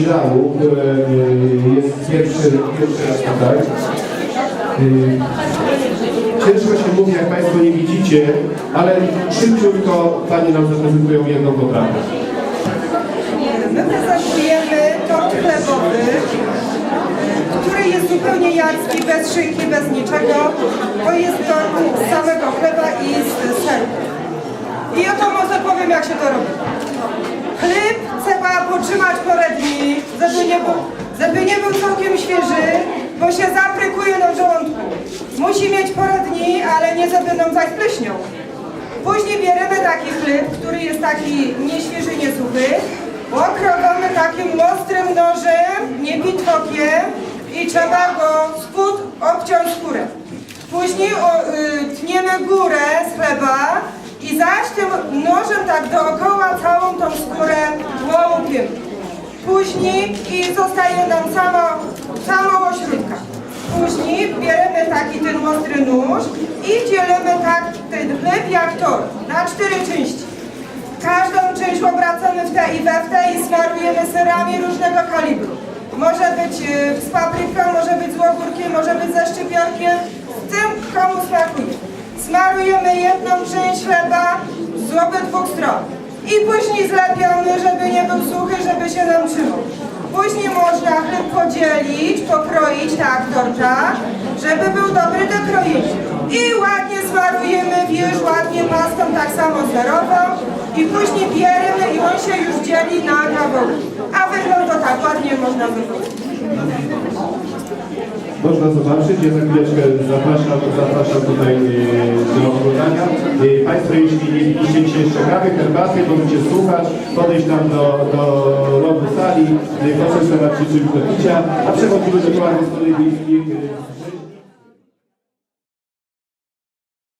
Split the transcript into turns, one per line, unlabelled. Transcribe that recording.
Żału, które jest pierwszy, pierwszy raz tutaj. Y, Ciężko się mówi, jak Państwo nie widzicie, ale szybciutko Panie nam zaprezentują jedną poprawę.
My prezentujemy tort chlebowy, który jest zupełnie jarski, bez szynki, bez niczego. To jest tort z samego chleba i z seru. I oto może powiem, jak się to robi. Chleb potrzymać parę dni, żeby nie był, żeby nie był całkiem świeży, bo się zaprykuje na żołądku. Musi mieć parę dni, ale nie żeby zaś pleśnią. Później bierzemy taki chleb, który jest taki nieświeży, nie suchy. Okrągamy takim ostrym nożem, nie bitwokiem i trzeba go spód obciąć skórę. Później o, y, tniemy górę z chleba i zaś tym nożem tak dookoła skórę Później i zostaje nam sama, sama ośrodka. Później bierzemy taki ten ostry nóż i dzielimy tak ten chleb jak tor na cztery części. Każdą część obracamy w te i we w te i smarujemy serami różnego kalibru. Może być y, z papryką, może być z ogórkiem, może być ze szczypiorkiem, z tym komu smakuje. Smarujemy jedną część chleba z obydwu stron. I później zlepiamy, żeby nie był suchy, żeby się nam trzymał. Później można chleb podzielić, pokroić tak torta, żeby był dobry do krojenia. I ładnie smarujemy wież, ładnie pastą tak samo zerową i później bierzemy i on się już dzieli na kawałki. A wygląda tak ładnie można zrobić.
Można zobaczyć, ja za chwileczkę zapraszam, zapraszam tutaj y, do oglądania. Y, Państwo, jeśli nie dzisiaj jeszcze kawy, herbaty, możecie słuchać, podejść tam do, do rogu sali, y, poproszę na do picia, a przechodzimy do towaru gospody wiejskich.